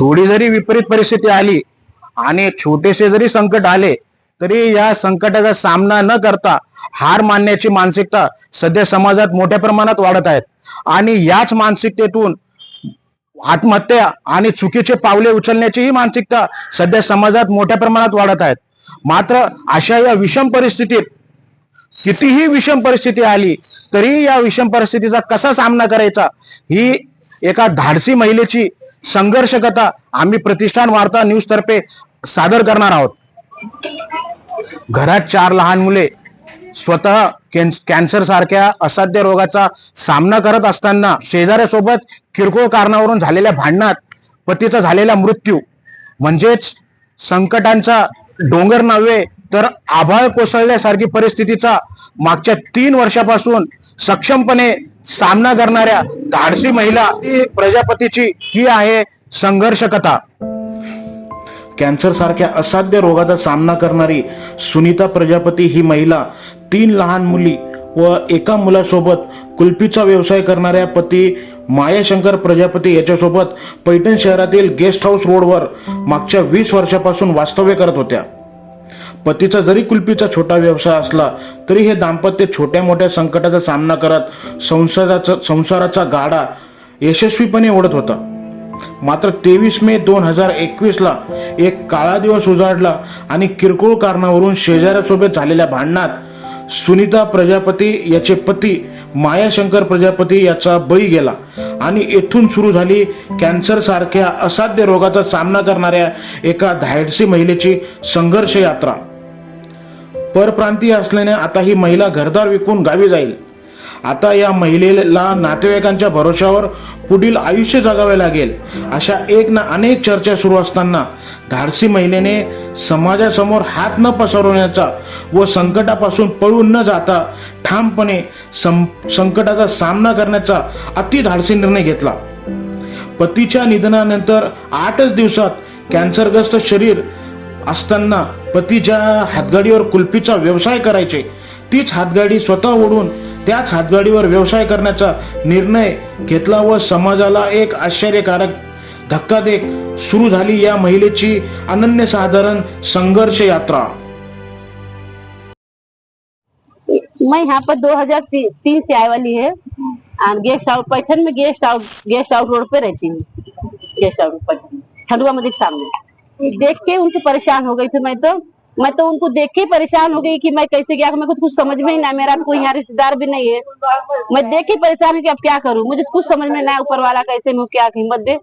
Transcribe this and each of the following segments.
थोडी जरी विपरीत परिस्थिती आली आणि छोटेसे जरी संकट आले तरी या संकटाचा सामना न करता हार मानण्याची मानसिकता सध्या समाजात मोठ्या प्रमाणात वाढत आहेत आणि याच मानसिकतेतून आत्महत्या आणि चुकीचे पावले उचलण्याची ही मानसिकता सध्या समाजात मोठ्या प्रमाणात वाढत आहेत मात्र अशा या विषम परिस्थितीत कितीही विषम परिस्थिती आली तरी या विषम परिस्थितीचा कसा सामना करायचा ही एका धाडसी महिलेची संघर्ष कथा आम्ही प्रतिष्ठान वार्ता न्यूज तर्फे सादर करणार आहोत. घरात चार लहान मुले स्वतः कॅन्सर सारख्या असाध्य रोगाचा सामना करत असताना शेजाऱ्यासोबत किरकोळ कारणावरून झालेल्या भांडणात पतीचा झालेला मृत्यू. म्हणजेच संकटांचा डोंगर नव्हे तर आभाळ कोसळल्यासारखी परिस्थितीचा मागच्या तीन वर्षापासून सक्षमपणे सामना करणाऱ्या धाडसी महिला ही प्रजापतीची ही आहे संघर्ष कथा कॅन्सर सारख्या असाध्य रोगाचा सामना करणारी सुनीता प्रजापती ही महिला तीन लहान मुली व एका मुलासोबत कुल्फीचा व्यवसाय करणाऱ्या पती मायाशंकर प्रजापती याच्यासोबत पैठण शहरातील गेस्ट हाऊस रोडवर मागच्या वीस वर्षापासून वास्तव्य करत होत्या. पतीचा जरी कुलपीचा छोटा व्यवसाय असला तरी हे दाम्पत्य छोट्या मोठ्या संकटाचा सामना करत संसाराचा संसाराचा गाडा यशस्वीपणे ओढत होता. मात्र तेवीस मे दोन हजार एकवीसला एक काळा दिवस उजाडला आणि किरकोळ कारणावरून शेजाऱ्यासोबत झालेल्या भांडणात सुनीता प्रजापती याचे पती मायाशंकर प्रजापती याचा बळी गेला आणि येथून सुरू झाली कॅन्सर सारख्या असाध्य रोगाचा सामना करणाऱ्या एका धाडसी महिलेची संघर्ष यात्रा. परप्रांतीय असल्याने आता ही महिला घरदार विकून गावी जाईल. आता या महिलेला नातेवाईकांच्या भरोशावर पुढील आयुष्य जगावे लागेल अशा एक ना अनेक चर्चा सुरू असताना धाडसी महिलेने समाजासमोर हात न पसरवण्याचा व संकटापासून पळून न जाता ठामपणे सं संकटाचा सामना करण्याचा अति धाडसी निर्णय घेतला. पतीच्या निधनानंतर आठच दिवसात कॅन्सरग्रस्त शरीर असताना पतीच्या हातगाडीवर कुल्फीचा व्यवसाय करायचे तीच हातगाडी स्वतः ओढून त्याच हातगाडीवर व्यवसाय करण्याचा निर्णय घेतला व समाजाला एक आश्चर्यकारक धक्का देत सुरू झाली या महिलेची अनन्यसाधारण संघर्ष यात्रा. मैं यहाँ पर 2003 से आए वाली है। और गेस्ट हाउस पैठन में guest house guest house road पे रहती हूँ। गेस्ट हाउस पैठन ठंडुआ मंदिर सामने। देख के उनसे परेशान हो गई थी मैं तो। मैं तो उनको देख के परेशान हो गई कि मैं कैसे क्या मैं को तो कुछ समझ में ही ना मेरा तो कोई यहाँ रिश्तेदार भी नहीं है। मैं देख के परेशान हूँ कि अब क्या करूँ, मुझे कुछ समझ में ना ऊपर वाला कैसे मैं क्या हिम्मत दे,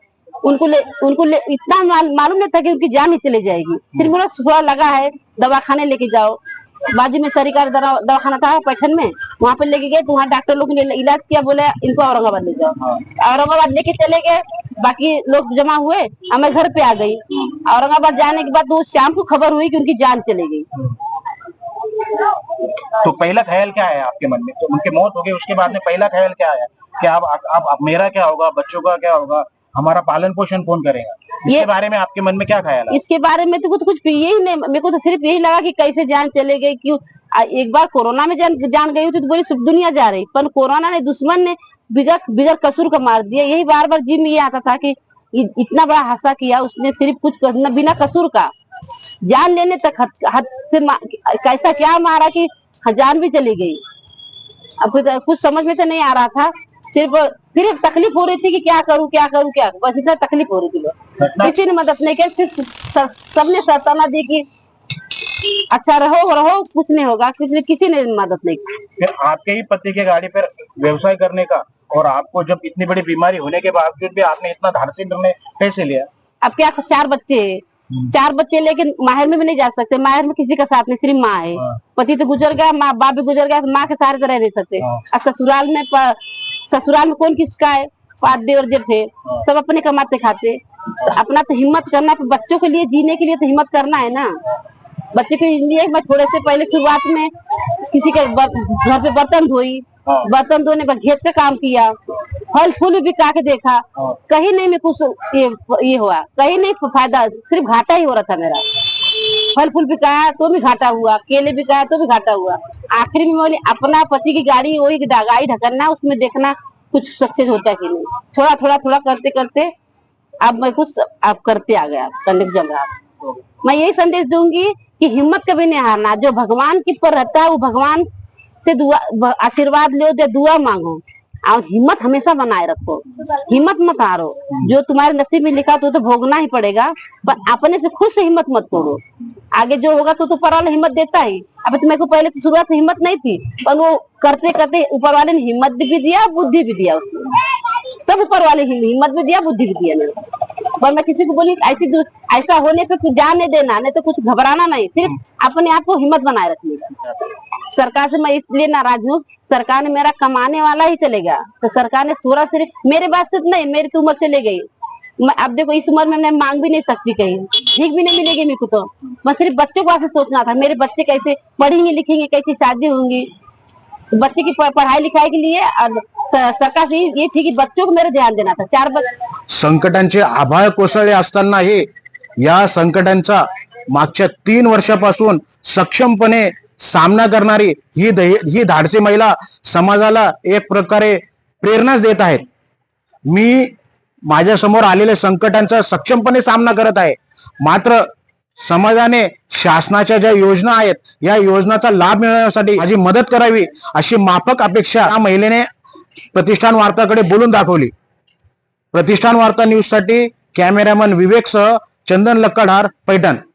उनको ले उनको ले, इतना मालूम नहीं था कि उनकी जान ही चली जाएगी। फिर मुझे थोड़ा लगा है दवा खाने लेके जाओ। बाजू में सरकारी दवा- दवाखाना था पैठन में, वहाँ पे लेके गए तो वहाँ डॉक्टर लोग ने इलाज किया, बोले, इनको औरंगाबाद ले जाओ। औरंगाबाद लेके चले गए बाकी लोग जमा हुए और मैं घर पे आ गई। औरंगाबाद जाने के बाद तो शाम को खबर हुई कि उनकी जान चली गई। तो पहला ख्याल क्या है आपके मन में? तो उनकी मौत हो गई उसके बाद में पहला ख्याल क्या आया कि अब अब अब- अब मेरा क्या होगा? बच्चों का क्या होगा? हमारा पालन पोषण कौन करेगा? इसके बारे में आपके मन में क्या ख्याल है? इसके बारे में तो कुछ कुछ यही नहीं मेरे को तो सिर्फ़ यही लगा कि कैसे जान चले गई क्यों एक बार कोरोना में जान जान गई थी तो पूरी सब दुनिया जा रही। पर कोरोना ने दुश्मन ने बिगर बिगर कसूर का मार दिया। यही बार बार जी में ये आता था कि इतना बड़ा हादसा किया उसने सिर्फ़ कुछ बिना कसूर का। जान लेने तक हद हद से कैसा क्या मारा कि जान भी चली गई। अब कुछ समझ में तो नहीं आ रहा था। सिर्फ़ सिर्फ़ तकलीफ़ हो रही थी कि क्या करूँ क्या करूँ क्या। बस इतना तकलीफ़ हो रही थी। किसी ने मदद नहीं किया सिर्फ़ सबने सताना दी कि अच्छा रहो रहो कुछ नहीं होगा किसी ने किसी ने मदद नहीं की। फिर आपके ही पति के गाड़ी पर व्यवसाय करने का और आपको जब इतनी बड़ी बीमारी होने के बावजूद भी आपने इतना धाड़सी निर्णय कैसे लिया। अब क्या चार बच्चे हैं? चार बच्चे लेकिन माहिर में भी नहीं जा सकते माहिर में किसी का साथ नहीं सिर्फ़ माँ है। हाँ। पति तो गुजर गया माँ बाप भी गुजर गया तो माँ के सारे तो रह नहीं सकते। हाँ। ससुराल में ससुराल में कौन किसका है? पाँच देवर जेठ थे हाँ। सब अपने कमाते खाते। तो अपना तो हिम्मत करना बच्चों के लिए जीने के लिए तो हिम्मत करना है ना। बच्चे के लिए मैं थोड़े से पहले शुरुआत में किसी के घर पे बर्तन धोई। बर्तन धोने पर घेत का काम किया, फल फूल भी बिका के देखा। कहीं नहीं में कुछ ये ये हुआ, कहीं नहीं फ़ायदा, सिर्फ़ घाटा ही हो रहा था मेरा फल फूल बिकाया तो भी घाटा हुआ, केले बिकाया तो भी घाटा हुआ आखिर में बोली, अपना पति की गाड़ी, वही गाड़ी ढकना, उसमें देखना कुछ सक्सेस होता कि नहीं थोड़ा थोड़ा थोड़ा करते करते, अब मैं कुछ आप करते आ गया, संदेश जम रहा मैं यही संदेश दूँगी कि हिम्मत कभी नहीं हारना। जो भगवान की पर रहता है, वो भगवान से दुआ आशीर्वाद लो या दुआ मांगो। और हिम्मत हमेशा बनाए रखो। हिम्मत मत हारो। जो तुम्हारे नसीब में लिखा तो तो भोगना ही पड़ेगा, पर अपने से खुद से हिम्मत मत तोड़ो। आगे जो होगा तो तो ऊपर वाला हिम्मत देता ही। अभी तुम्हें को पहले से शुरुआत हिम्मत नहीं थी, पर वो करते करते ऊपर वाले ने हिम्मत भी दिया, बुद्धि भी दिया उसको सब ऊपर वाले हिम्मत भी दिया, बुद्धि भी दिया मैं किसी को बोली, ऐसी ऐसा होने पर कुछ जान नहीं देना, नहीं तो कुछ घबराना नहीं। सिर्फ़ अपने आप को हिम्मत बनाए रखने का। सरकार से मैं इसलिए नाराज़ हूँ, सरकार ने मेरा कमाने वाला ही चलेगा तो सरकार ने थोड़ा सिर्फ़ मेरे बात से नहीं, मेरी तो उम्र चले गई। मैं अब देखो, इस उम्र में मैं मांग भी नहीं सकती कहीं। ठीक भी नहीं मिलेगी मेरे को तो। मैं सिर्फ़ बच्चों को ऐसे सोचना था, मेरे बच्चे कैसे पढ़ेंगे, लिखेंगे, कैसी शादी होंगी। बच्चे की पढ़ाई लिखाई के लिए और सरकार से ये थी कि बच्चों को मेरे ध्यान देना था चार संकटांचे आभाळ कोसळले असतानाही या संकटांचा मागच्या तीन वर्षापासून सक्षमपणे सामना करणारी ही ही धाडसी महिला समाजाला एक प्रकारे प्रेरणाच देत आहेत. मी माझ्यासमोर आलेल्या संकटांचा सक्षमपणे सामना करत आहे. मात्र समाजाने शासनाच्या ज्या योजना आहेत या योजनाचा लाभ मिळवण्यासाठी माझी मदत करावी अशी माफक अपेक्षा या महिलेने प्रतिष्ठान वार्ताकडे बोलून दाखवली. प्रतिष्ठान वार्ता न्यूजसाठी कॅमेरामन विवेकसह चंदन लक्कडार पैठण.